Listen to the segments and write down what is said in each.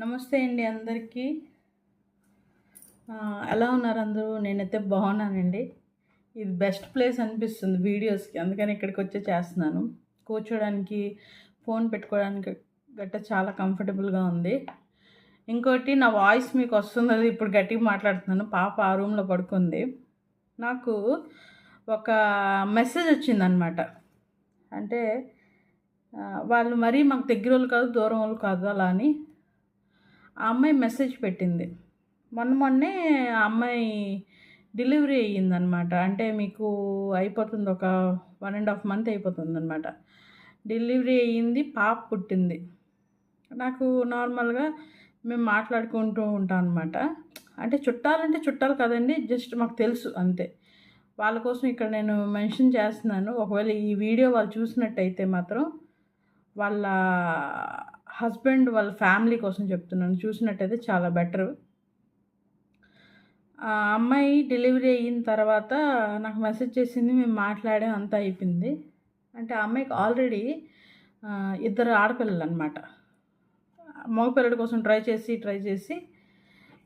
నమస్తే అండి అందరికీ. ఎలా ఉన్నారు అందరూ? నేనైతే బాగున్నానండి. ఇది బెస్ట్ ప్లేస్ అనిపిస్తుంది వీడియోస్కి. అందుకని ఇక్కడికి వచ్చి చేస్తున్నాను. కూర్చోడానికి ఫోన్ పెట్టుకోవడానికి గట్ట చాలా కంఫర్టబుల్గా ఉంది. ఇంకోటి నా వాయిస్ మీకు వస్తుంది అది ఇప్పుడు గట్టిగా మాట్లాడుతున్నాను. పాప ఆ రూమ్లో పడుకుంది. నాకు ఒక మెసేజ్ వచ్చిందనమాట అంటే వాళ్ళు మరీ మాకు దగ్గర వాళ్ళు కాదు దూరం వాళ్ళు కాదు అలా అని. ఆ అమ్మాయి మెసేజ్ పెట్టింది. మొన్న మొన్నే ఆ అమ్మాయి డెలివరీ అయ్యిందనమాట అంటే మీకు అయిపోతుంది ఒక వన్ అండ్ హాఫ్ మంత్ అయిపోతుందనమాట డెలివరీ అయ్యింది పాప పుట్టింది. నాకు నార్మల్గా మేము మాట్లాడుకుంటూ ఉంటాం అనమాట అంటే చుట్టాలంటే చుట్టాలు కదండి జస్ట్ మాకు తెలుసు అంతే. వాళ్ళ కోసం ఇక్కడ నేను మెన్షన్ చేస్తున్నాను. ఒకవేళ ఈ వీడియో వాళ్ళు చూసినట్టయితే మాత్రం వాళ్ళ హస్బెండ్ వాళ్ళ ఫ్యామిలీ కోసం చెప్తున్నాను. చూసినట్టయితే చాలా బెటర్. ఆ అమ్మాయి డెలివరీ అయిన తర్వాత నాకు మెసేజ్ చేసింది మేము మాట్లాడాం అంతా అయిపోయింది. అంటే ఆ అమ్మాయికి ఆల్రెడీ ఇద్దరు ఆడపిల్లలు అనమాట మగపిల్లడి కోసం ట్రై చేసి ట్రై చేసి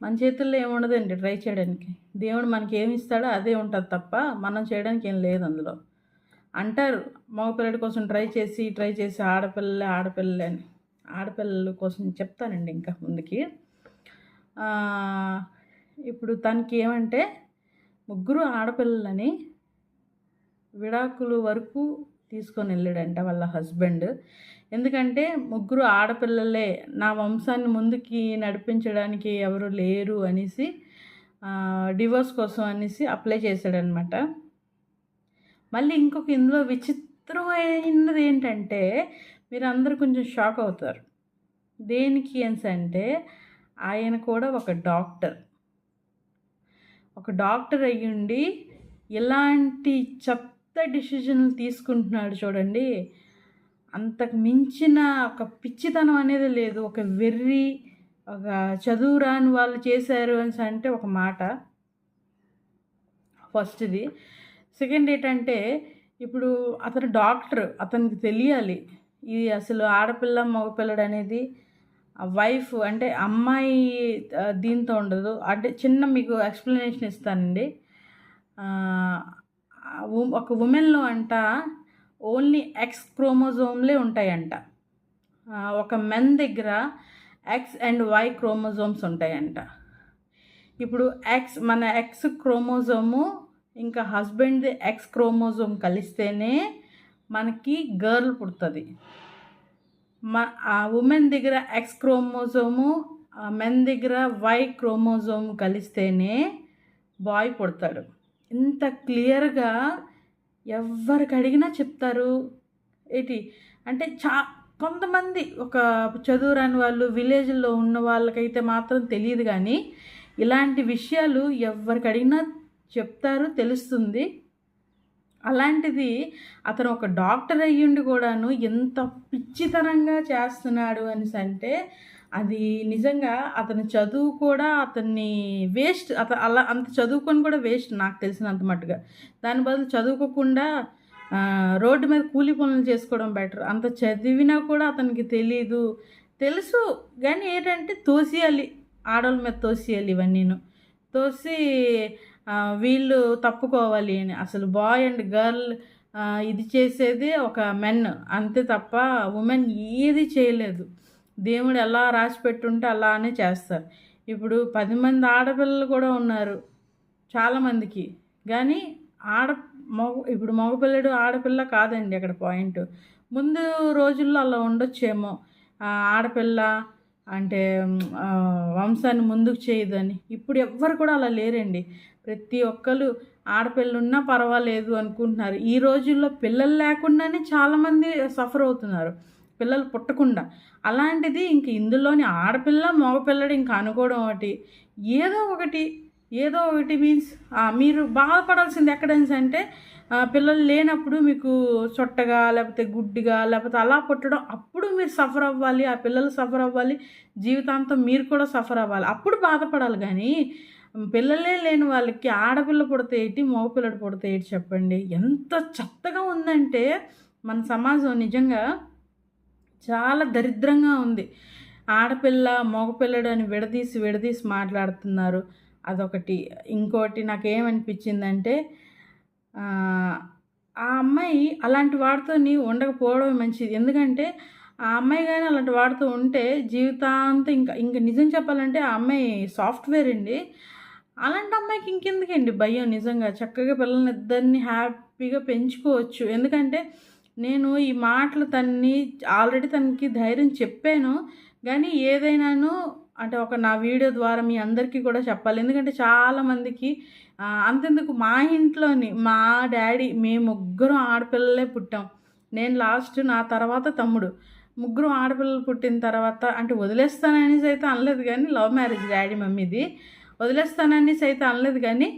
మన చేతుల్లో ఏముండదండి ట్రై చేయడానికి. దేవుడు మనకి ఏమి ఇస్తాడో అదే ఉంటుంది తప్ప మనం చేయడానికి ఏం లేదు అందులో. అంటారు మగపిల్లడి కోసం ట్రై చేసి ట్రై చేసి ఆడపిల్లలే ఆడపిల్లలే అని. ఆడపిల్లల కోసం చెప్తానండి ఇంకా ముందుకి. ఇప్పుడు తనకి ఏమంటే ముగ్గురు ఆడపిల్లలని విడాకులు వరకు తీసుకొని వెళ్ళాడంట వాళ్ళ హస్బెండ్. ఎందుకంటే ముగ్గురు ఆడపిల్లలే నా వంశాన్ని ముందుకి నడిపించడానికి ఎవరు లేరు అనేసి డివోర్స్ కోసం అనేసి అప్లై చేశాడనమాట. మళ్ళీ ఇంకొక ఇందులో విచిత్రమైనది ఏంటంటే మీరు అందరూ కొంచెం షాక్ అవుతారు. దేనికి అని అంటే ఆయన కూడా ఒక డాక్టర్. ఒక డాక్టర్ అయ్యుండి ఇలాంటి చెత్త డిసిజన్లు తీసుకుంటున్నాడు చూడండి. అంతకు మించిన ఒక పిచ్చితనం అనేది లేదు. ఒక వెర్రి ఒక చదువు రాని వాళ్ళు చేశారు అని అంటే ఒక మాట. ఫస్ట్ది. సెకండ్ ఏంటంటే ఇప్పుడు అతను డాక్టర్ అతనికి తెలియాలి. ఇది అసలు ఆడపిల్ల మగపిల్లడు అనేది వైఫ్ అంటే అమ్మాయి దీంతో ఉండదు. అంటే చిన్న మీకు ఎక్స్ప్లెనేషన్ ఇస్తానండి. ఒక ఉమెన్లో అంట ఓన్లీ ఎక్స్ క్రోమోజోమ్లే ఉంటాయంట. ఒక మెన్ దగ్గర ఎక్స్ అండ్ వై క్రోమోజోమ్స్ ఉంటాయంట. ఇప్పుడు ఎక్స్ మన ఎక్స్ క్రోమోజోము ఇంకా హస్బెండ్ది ఎక్స్ క్రోమోజోమ్ కలిస్తేనే మనకి గర్ల్ పుడుతుంది. మ ఆ ఉమెన్ దగ్గర ఎక్స్ క్రోమోజోము మెన్ దగ్గర వై క్రోమోజోమ్ కలిస్తేనే బాయ్ పుడతాడు. ఇంత క్లియర్గా ఎవరికి అడిగినా చెప్తారు. ఏంటి? అంటే చా కొంతమంది ఒక చదువు రాని వాళ్ళు విలేజ్లో ఉన్న వాళ్ళకైతే మాత్రం తెలియదు కానీ ఇలాంటి విషయాలు ఎవరికి అడిగినా చెప్తారు తెలుస్తుంది. అలాంటిది అతను ఒక డాక్టర్ అయ్యుండి కూడాను ఎంత పిచ్చితనంగా చేస్తున్నాడు అనేసి అంటే అది నిజంగా అతని చదువు కూడా అతన్ని వేస్ట్ అత అలా అంత చదువుకొని కూడా వేస్ట్ నాకు తెలిసినంత మట్టుగా. దాని బదులు చదువుకోకుండా రోడ్డు మీద కూలి పనులు చేసుకోవడం బెటర్. అంత చదివినా కూడా అతనికి తెలీదు. తెలుసు కానీ ఏంటంటే తోసియాలి. ఆడవాళ్ళ మీద తోసియాలి ఇవన్నీను. తోసి వీళ్ళు తప్పుకోవాలి అని. అసలు బాయ్ అండ్ గర్ల్ ఇది చేసేది ఒక మెన్. అంతే తప్ప ఉమెన్ ఏది చేయలేదు. దేవుడు ఎలా రాసి పెట్టుంటే అలానే చేస్తారు. ఇప్పుడు పది మంది ఆడపిల్లలు కూడా ఉన్నారు చాలామందికి కానీ ఆడ మగ ఇప్పుడు మగపిల్లడు ఆడపిల్ల కాదండి అక్కడ పాయింట్. ముందు రోజుల్లో అలా ఉండొచ్చేమో. ఆడపిల్ల అంటే వంశాన్ని ముందుకు చేయదని. ఇప్పుడు ఎవ్వరు కూడా అలా లేరండి. ప్రతి ఒక్కరు ఆడపిల్ల ఉన్నా పర్వాలేదు అనుకుంటున్నారు. ఈ రోజుల్లో పిల్లలు లేకుండానే చాలామంది సఫర్ అవుతున్నారు. పిల్లలు పుట్టకుండా. అలాంటిది ఇంక ఇందులోని ఆడపిల్ల మగపిల్లడు ఇంకా అనుకోవడం ఒకటి. ఏదో ఒకటి ఏదో ఒకటి మీన్స్ మీరు బాధపడాల్సింది ఎక్కడైనా అంటే పిల్లలు లేనప్పుడు మీకు చొట్టగా లేకపోతే గుడ్డిగా లేకపోతే అలా పుట్టడం అప్పుడు మీరు సఫర్ అవ్వాలి ఆ పిల్లలు సఫర్ అవ్వాలి జీవితాంతం మీరు కూడా సఫర్ అవ్వాలి. అప్పుడు బాధపడాలి కానీ పిల్లలే లేని వాళ్ళకి ఆడపిల్ల పుడితే ఏంటి మగపిల్లడు పుడితే ఏంటి చెప్పండి? ఎంత చెత్తగా ఉందంటే మన సమాజం నిజంగా చాలా దరిద్రంగా ఉంది. ఆడపిల్ల మగపిల్లడు అని విడదీసి విడదీసి మాట్లాడుతున్నారు. అదొకటి. ఇంకోటి నాకేమనిపించిందంటే ఆ ఆ అమ్మాయి అలాంటి వాడితోని ఉండకపోవడం మంచిది. ఎందుకంటే ఆ అమ్మాయి కానీ అలాంటి వాడుతూ ఉంటే జీవితాంతం ఇంకా ఇంకా నిజం చెప్పాలంటే ఆ అమ్మాయి సాఫ్ట్వేర్ అండి. అలాంటి అమ్మాయికి ఇంకెందుకండి భయం నిజంగా. చక్కగా పిల్లల్ని ఇద్దరిని హ్యాపీగా పెంచుకోవచ్చు. ఎందుకంటే నేను ఈ మాటలు తన్ని ఆల్రెడీ తనకి ధైర్యం చెప్పాను. కానీ ఏదైనాను అంటే ఒక నా వీడియో ద్వారా మీ అందరికీ కూడా చెప్పాలి. ఎందుకంటే చాలామందికి అంతెందుకు మా ఇంట్లోని మా డాడీ మేము ముగ్గురం ఆడపిల్లలే పుట్టాం. నేను లాస్ట్ నా తర్వాత తమ్ముడు. ముగ్గురు ఆడపిల్లలు పుట్టిన తర్వాత అంటే వదిలేస్తాననేసి అయితే అనలేదు కానీ లవ్ మ్యారేజ్ డాడీ మమ్మీది. వదిలేస్తానని అయితే అనలేదు కానీ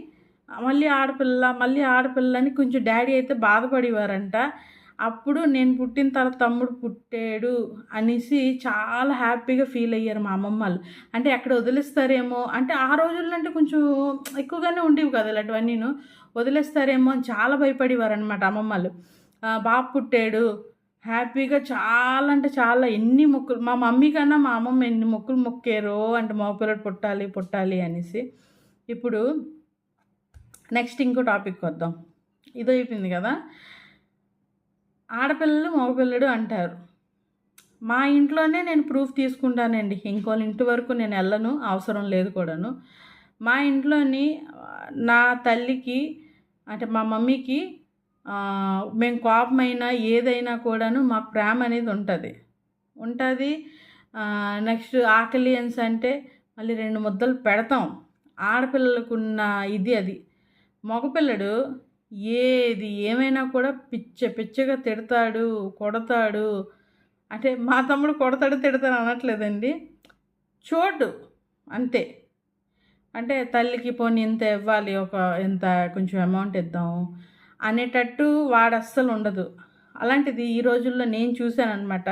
మళ్ళీ ఆడపిల్ల మళ్ళీ ఆడపిల్లని కొంచెం డాడీ అయితే బాధపడేవారంట. అప్పుడు నేను పుట్టిన తర్వాత తమ్ముడు పుట్టాడు అనేసి చాలా హ్యాపీగా ఫీల్ అయ్యారు మా అమ్మమ్మ వాళ్ళు. అంటే ఎక్కడ వదిలేస్తారేమో అంటే ఆ రోజుల్లో అంటే కొంచెం ఎక్కువగానే ఉండేవి కదా ఇలాంటివన్నీ వదిలేస్తారేమో అని చాలా భయపడేవారు అనమాట అమ్మమ్మలు బాబు పుట్టాడు హ్యాపీగా చాలా అంటే చాలా ఎన్ని మొక్కులు మా మమ్మీ కన్నా మా అమ్మమ్మ ఎన్ని మొక్కులు మొక్కారో అంటే మా పిల్లడు పుట్టాలి పుట్టాలి అనేసి. ఇప్పుడు నెక్స్ట్ ఇంకో టాపిక్ వద్దాం. ఇది అయిపోయింది కదా. ఆడపిల్లలు మగపిల్లడు అంటారు. మా ఇంట్లోనే నేను ప్రూఫ్ తీసుకుంటానండి. ఇంకోళ్ళ ఇంటి వరకు నేను వెళ్ళను అవసరం లేదు కూడాను. మా ఇంట్లోని నా తల్లికి అంటే మా మమ్మీకి మేము కోపమైనా ఏదైనా కూడాను మాకు ప్రేమ అనేది ఉంటుంది. ఉంటుంది నెక్స్ట్ ఆకలి అన్స్ అంటే మళ్ళీ రెండు ముద్దలు పెడతాం. ఆడపిల్లలకున్న ఇది అది. మగపిల్లడు ఏది ఏమైనా కూడా పిచ్చ పిచ్చగా తిడతాడు కొడతాడు. అంటే మా తమ్ముడు కొడతాడు తిడతాడు అనట్లేదండి. చోటు అంతే. అంటే తల్లికి పోనీ ఇంత ఇవ్వాలి ఒక ఇంత కొంచెం అమౌంట్ ఇద్దాం. అనేటట్టు వాడు అస్సలు ఉండదు అలాంటిది ఈ రోజుల్లో నేను చూశాను అనమాట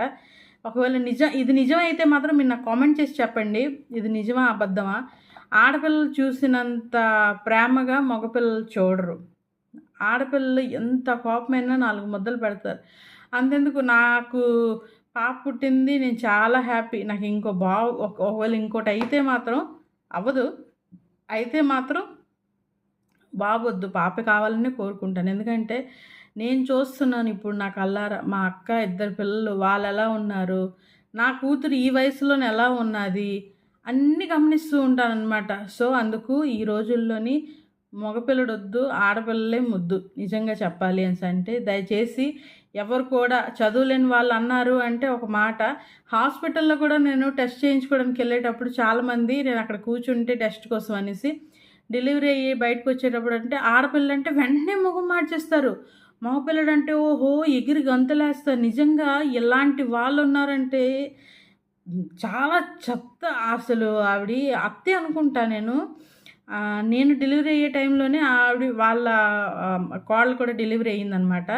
ఒకవేళ నిజం ఇది నిజమైతే మాత్రం మీరు నాకు కామెంట్ చేసి చెప్పండి. ఇది నిజమా అబద్ధమా? ఆడపిల్లలు చూసినంత ప్రేమగా మగపిల్లలు చూడరు. ఆడపిల్లలు ఎంత కోపమైనా నాలుగు ముద్దలు పెడతారు. అంతెందుకు నాకు పాప పుట్టింది నేను చాలా హ్యాపీ. నాకు ఇంకో బాగు ఒకవేళ ఇంకోటి అయితే మాత్రం అవ్వదు. అయితే మాత్రం బాబొద్దు పాప కావాలని కోరుకుంటాను. ఎందుకంటే నేను చూస్తున్నాను ఇప్పుడు నాకు అల్లారా మా అక్క ఇద్దరు పిల్లలు వాళ్ళు ఎలా ఉన్నారు నా కూతురు ఈ వయసులోనే ఎలా ఉన్నది అన్నీ గమనిస్తూ ఉంటానన్నమాట. సో అందుకు ఈ రోజుల్లోని మగపిల్లడు వద్దు ఆడపిల్లలే ముద్దు నిజంగా చెప్పాలి అని అంటే దయచేసి ఎవరు కూడా చదువులేని వాళ్ళు అన్నారు అంటే ఒక మాట హాస్పిటల్లో కూడా నేను టెస్ట్ చేయించుకోవడానికి వెళ్ళేటప్పుడు చాలామంది నేను అక్కడ కూర్చుంటే టెస్ట్ కోసం అనేసి డెలివరీ అయ్యి బయటకు వచ్చేటప్పుడు అంటే ఆడపిల్లంటే వెంటనే ముఖం మార్చేస్తారు. మగపిల్లడు అంటే ఓహో ఎగిరి గంతలేస్తారు. నిజంగా ఇలాంటి వాళ్ళు ఉన్నారంటే చాలా చెత్త అసలు ఆవిడ. అత్తే అనుకుంటా నేను. నేను డెలివరీ అయ్యే టైంలోనే ఆవిడ వాళ్ళ కాళ్ళు కూడా డెలివరీ అయ్యిందనమాట.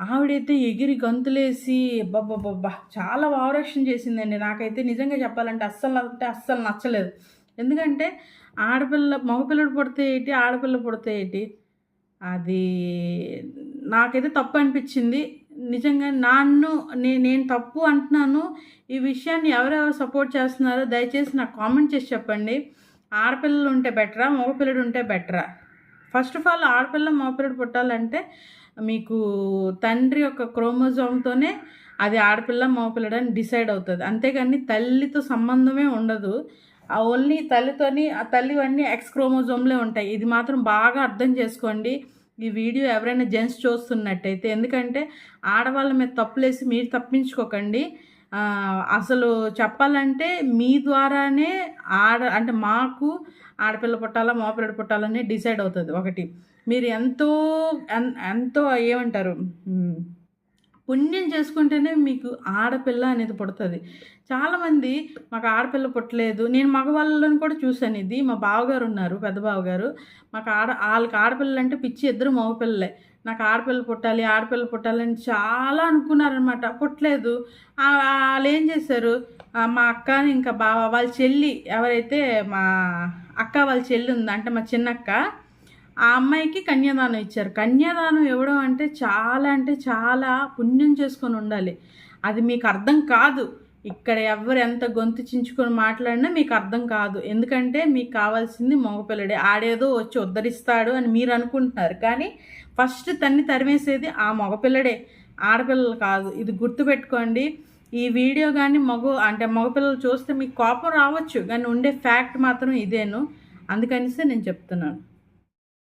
ఆవిడైతే ఎగిరి గంతులేసి బబ్బబ్బబ్బా చాలా ఓవరాక్షన్ చేసిందండి. నాకైతే నిజంగా చెప్పాలంటే అస్సలు అంటే అస్సలు నచ్చలేదు. ఎందుకంటే ఆడపిల్ల మగపిల్లడు పుడితే ఏంటి? ఆడపిల్ల పుడితే ఏంటి? అది నాకైతే తప్పు అనిపించింది. నిజంగా నన్ను నేను తప్పు అంటున్నాను. ఈ విషయాన్ని ఎవరెవరు సపోర్ట్ చేస్తున్నారో దయచేసి నాకు కామెంట్ చేసి చెప్పండి. ఆడపిల్లలు ఉంటే బెటరా? మగపిల్లడు ఉంటే బెటరా? ఫస్ట్ ఆఫ్ ఆల్ ఆడపిల్ల మగపిల్లడు పుట్టాలంటే మీకు తండ్రి యొక్క క్రోమోజోమ్తోనే అది ఆడపిల్ల మగపిల్లడు అని డిసైడ్ అవుతుంది. అంతేగాని తల్లితో సంబంధమే ఉండదు. ఆ ఓన్లీ తల్లితోని ఆ తల్లివన్నీ ఎక్స్ క్రోమోజోమ్లే ఉంటాయి. ఇది మాత్రం బాగా అర్థం చేసుకోండి. ఈ వీడియో ఎవరైనా జెంట్స్ చూస్తున్నట్టయితే. ఎందుకంటే ఆడవాళ్ళ మీద తప్పులేసి మీరు తప్పించుకోకండి. అసలు చెప్పాలంటే మీ ద్వారానే ఆడ అంటే మాకు ఆడపిల్ల పుట్టాలా మోపిల్లడు పుట్టాలనే డిసైడ్ అవుతుంది ఒకటి. మీరు ఎంతో ఎంతో ఏమంటారు? పుణ్యం చేసుకుంటేనే మీకు ఆడపిల్ల అనేది పుడుతుంది. చాలామంది మాకు ఆడపిల్ల పుట్టలేదు. నేను మగవాళ్ళని కూడా చూశాను ఇది. మా బావగారు ఉన్నారు పెద్ద బావగారు. మాకు ఆడ వాళ్ళకి ఆడపిల్లలు అంటే పిచ్చి ఇద్దరు మగపిల్లలే. నాకు ఆడపిల్ల పుట్టాలి ఆడపిల్ల పుట్టాలని చాలా అనుకున్నారనమాట పుట్టలేదు. వాళ్ళు ఏం చేశారు? మా అక్క ఇంకా బావ వాళ్ళ చెల్లి ఎవరైతే మా అక్క వాళ్ళ చెల్లి ఉంది అంటే మా చిన్నక్క ఆ అమ్మాయికి కన్యాదానం ఇచ్చారు. కన్యాదానం ఇవ్వడం అంటే చాలా అంటే చాలా పుణ్యం చేసుకొని ఉండాలి. అది మీకు అర్థం కాదు. ఇక్కడ ఎవరు ఎంత గొంతు చించుకొని మాట్లాడినా మీకు అర్థం కాదు. ఎందుకంటే మీకు కావాల్సింది మగపిల్లడే. ఆడేదో వచ్చి ఉద్ధరిస్తాడు అని మీరు అనుకుంటున్నారు. కానీ ఫస్ట్ తన్ని తరిమేసేది ఆ మగపిల్లడే. ఆడపిల్లలు కాదు. ఇది గుర్తుపెట్టుకోండి. ఈ వీడియో కానీ మగ అంటే మగపిల్లలు చూస్తే మీకు కోపం రావచ్చు. కానీ ఉండే ఫ్యాక్ట్ మాత్రం ఇదేను. అందుకనిసే నేను చెప్తున్నాను.